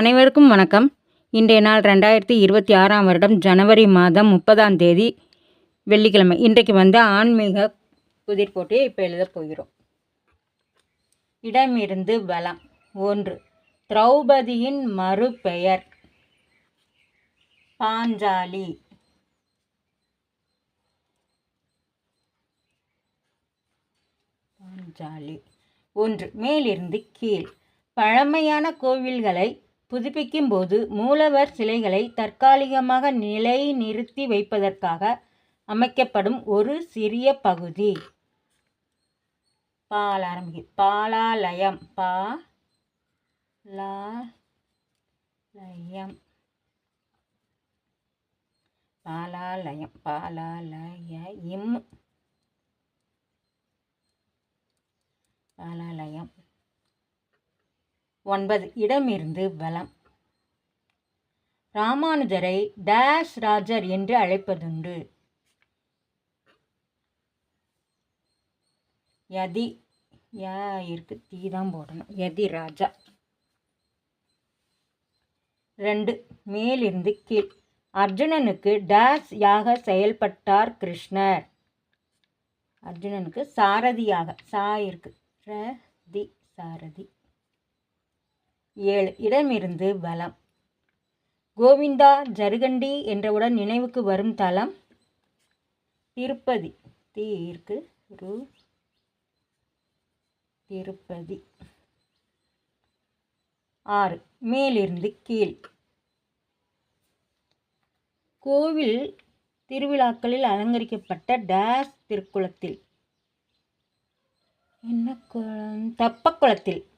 அனைவருக்கும் வணக்கம். இன்றைய நாள் ரெண்டாயிரத்தி இருபத்தி ஆறாம் வருடம் ஜனவரி மாதம் முப்பதாம் தேதி வெள்ளிக்கிழமை. இன்றைக்கு வந்து ஆன்மீக புதிர் போட்டியை இப்போ எழுதப் போகிறோம். இடமிருந்து வலம். ஒன்று. திரௌபதியின் மறுபெயர். பாஞ்சாலி. பாஞ்சாலி. ஒன்று. மேலிருந்து கீழ். பழமையான கோவில்களை புதுப்பிக்கும் போது மூலவர் சிலைகளை தற்காலிகமாக நிலை நிறுத்தி வைப்பதற்காக அமைக்கப்படும் ஒரு சிறிய பகுதி. பால் ஆரம்பி பாலாலயம். பா லா லயம் பாலாலயம். பாலாலய இம். பாலாலயம். ஒன்பது. இடமிருந்து பலம் ராமானுஜரை டேஷ் ராஜர் என்று அழைப்பதுண்டு. யதி யா இருக்கு தீ தான் போடணும். யதி ராஜா. ரெண்டு. மேலிருந்து கீழ். அர்ஜுனனுக்கு டேஸ் யாக செயல்பட்டார் கிருஷ்ணர். அர்ஜுனனுக்கு சாரதியாக சா இருக்கு. ரதி சாரதி. ஏழு. இடமிருந்து வலம். கோவிந்தா ஜருகண்டி என்றவுடன் நினைவுக்கு வரும் தலம் திருப்பதி. தீர்க்கு ரு. திருப்பதி. ஆறு. மேலிருந்து கீழ். கோவில் திருவிழாக்களில் அலங்கரிக்கப்பட்ட டேஸ் திருக்குளத்தில். என்ன குளம்? தப்பக்குளத்தில்.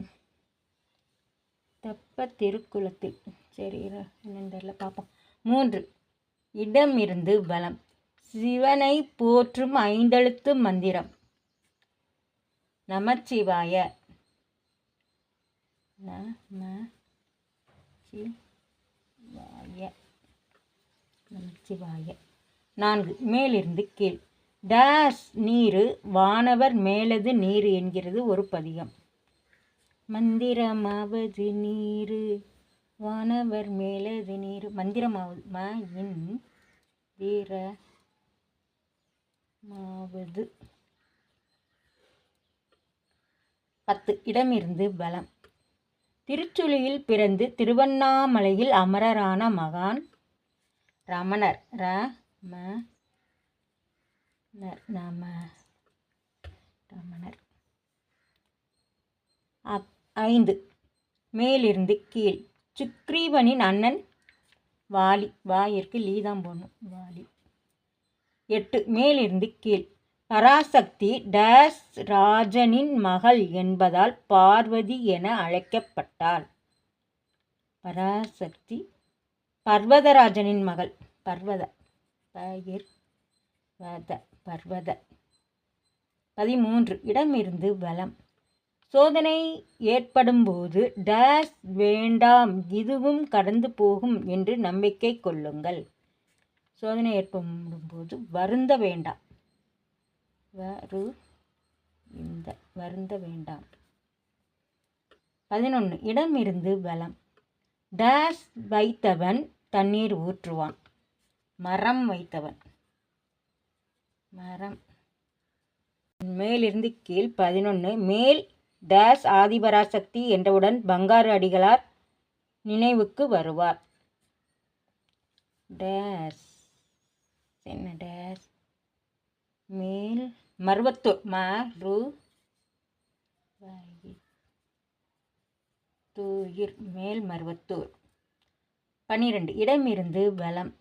தெப்ப திருக்குளத்தில். சரி என்னன்னு தெரியல பார்ப்போம். மூன்று இடமிருந்து வலம். சிவனை போற்றும் ஐந்தெழுத்து மந்திரம். நமச்சிவாய. நம நமச்சிவாய. நான்கு மேலிருந்து கீழ். டேஸ் நீரு வானவர் மேலது நீர் என்கிறது ஒரு பதிகம். மந்திரமாவது நீரு. வானவர் மேலது நீரு. மந்திரமாவது ம இன் வீர மாவது பத்து. இடமிருந்து பலம். திருச்சுழியில் பிறந்து திருவண்ணாமலையில் அமரரான மகான் ரமணர். ர ம நம ரமணர். அப் ஐந்து. மேலிருந்து கீழ். சுக்ரீவனின் அண்ணன் வாலி. வாயிற்கு லீதான் போடணும். வாலி. எட்டு. மேலிருந்து கீழ். பராசக்தி டேஸ் ராஜனின் மகள் என்பதால் பார்வதி என அழைக்கப்பட்டாள். பராசக்தி பர்வதராஜனின் மகள். பர்வத. பயிர் வத. பர்வத. பதிமூன்று. இடமிருந்து வலம். சோதனை ஏற்படும்போது டேஸ் வேண்டாம் இதுவும் கடந்து போகும் என்று நம்பிக்கை கொள்ளுங்கள். சோதனை ஏற்படும்போது வருந்த வேண்டாம் வரு இந்த வருந்த வேண்டாம் பதினொன்று இடமிருந்து வளம் டேஸ் வைத்தவன் தண்ணீர் ஊற்றுவான் மரம் வைத்தவன் மரம். மேலிருந்து கீழ் பதினொன்று மேல் டேஸ் ஆதிபராசக்தி என்றவுடன் பங்காரு அடிகளார் நினைவுக்கு வருவார். டேஸ் என்ன டேஸ் மேல் மருவத்தூர் மரு தூயிர் மேல் மருவத்தூர். பன்னிரண்டு இடமிருந்து வலம்.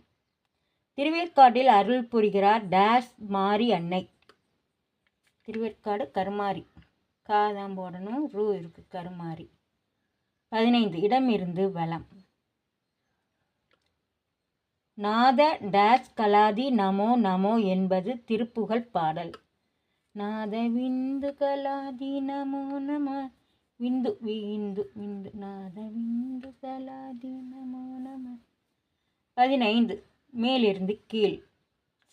திருவேற்காட்டில் அருள் புரிகிறார் டேஸ் மாரி அன்னை. திருவேற்காடு கருமாரி. கா தான் போடணும். ரூ இருக்கு கருமாரி பதினைந்து இடம் இருந்து வளம் நாத டேஸ் கலாதி நமோ நமோ என்பது திருப்புகழ் பாடல். நாத விந்து கலாதி நமோ நம. விந்து விந்து விந்து. நாத விந்து கலாதி நமோ நம. பதினைந்து மேலிருந்து கீழ்.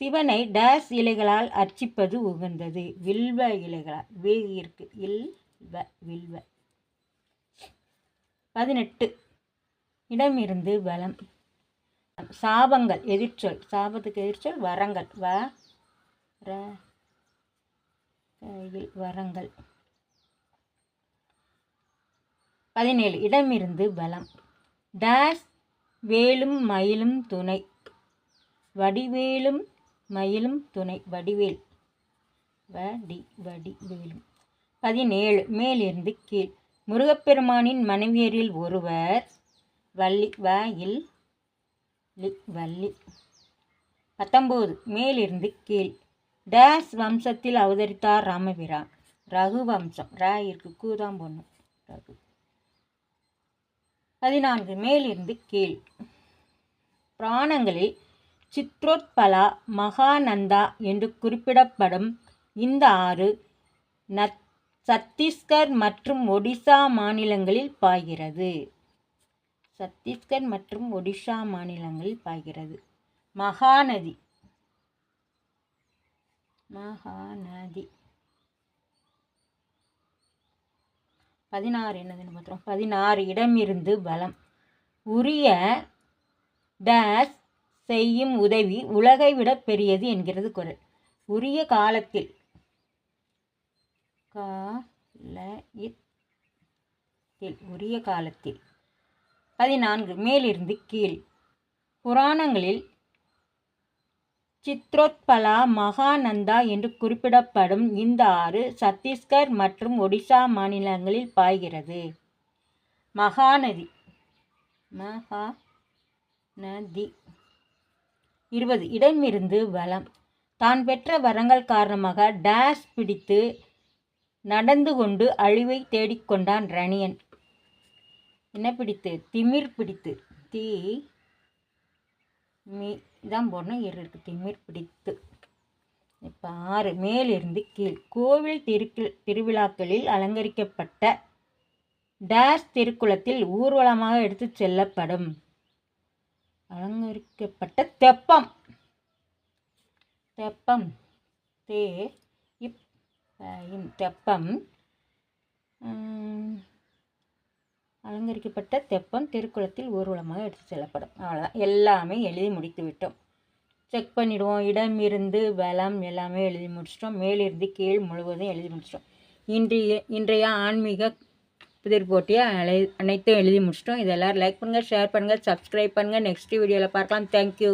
சிவனை டேஸ் இலைகளால் அர்ச்சிப்பது உகந்தது. வில்வ இலைகளால் வே இருக்கு வில்வ. பதினெட்டு. இடமிருந்து வலம். சாபங்கள் எதிர்ச்சொல். சாபத்துக்கு எதிர்ச்சொல் வரங்கள். வ ர கையில் வரங்கள். பதினேழு. இடமிருந்து பலம் டேஸ் வேலும் மயிலும் துணை. வடிவேலும் மயிலும் துணை வடிவேல். வடி வடி வேலும். பதினேழு மேலிருந்து கீழ். முருகப்பெருமானின் மனைவியரில் ஒருவர் வள்ளி வயில் லி வள்ளி. பத்தொம்போது மேலிருந்து கீழ். டேஸ் வம்சத்தில் அவதரித்தார் ராமபிரான் ரகு வம்சம். ரா இருக்கு கூதான் பொண்ணு. ரகு. பதினான்கு மேலிருந்து கீழ். பிராணங்களில் சித்ரோத்பலா மகானந்தா என்று குறிப்பிடப்படும் இந்த ஆறு நத் சத்தீஸ்கர் மற்றும் ஒடிசா மாநிலங்களில் பாய்கிறது. சத்தீஸ்கர் மற்றும் ஒடிஷா மாநிலங்களில் பாய்கிறது. மகாநதி. மகாநதி. பதினாறு என்னதுன்னு பார்த்துறோம் பதினாறு இடமிருந்து பலம் உரிய டேஸ் செய்யும் உதவி உலகை விட பெரியது என்கிறது குரல். உரிய காலத்தில் காலத்தில் உரிய காலத்தில். பதினான்கு மேலிருந்து கீழ். புராணங்களில் சித்ரோத்பலா மகானந்தா என்று குறிப்பிடப்படும் இந்த ஆறு சத்தீஸ்கர் மற்றும் ஒடிசா மாநிலங்களில் பாய்கிறது. மகாநதி மகா நதி இருபது. இடமிருந்து வலம். தான் பெற்ற வரங்கள் காரணமாக டேஷ் பிடித்து நடந்து கொண்டு அழிவை தேடிக்கொண்டான் ரணியன். என்ன பிடித்து? திமிர் பிடித்து. தீ மீ இதான் போடணும். இருக்கு. திமிர் பிடித்து. இப்போ ஆறு. மேலிருந்து கீழ். கோவில் திருக்கு திருவிழாக்களில் அலங்கரிக்கப்பட்ட டேஷ் திருக்குளத்தில் ஊர்வலமாக எடுத்துச் செல்லப்படும். அலங்கரிக்கப்பட்ட தெப்பம். தெப்பம். தே. இப். தெப்பம். அலங்கரிக்கப்பட்ட தெப்பம் திருக்குளத்தில் ஊர்வலமாக எடுத்து செல்லப்படும். அவ்வளோதான் எல்லாமே எழுதி முடித்து விட்டோம் செக் பண்ணிவிடுவோம் இடம் இருந்து பலம் எல்லாமே எழுதி முடிச்சிட்டோம். மேலிருந்து கீழ் முழுவதும் எழுதி முடிச்சிட்டோம். இன்றைய இன்றைய ஆன்மீக புதிர் போட்டியை அனை அனைத்தும் எழுதி முடிச்சிட்டோம். இதெல்லாம் லைக் பண்ணுங்கள் ஷேர் பண்ணுங்கள் சப்ஸ்கிரைப் பண்ணுங்கள் நெக்ஸ்ட் வீடியோவில் பார்க்கலாம். தேங்க்யூ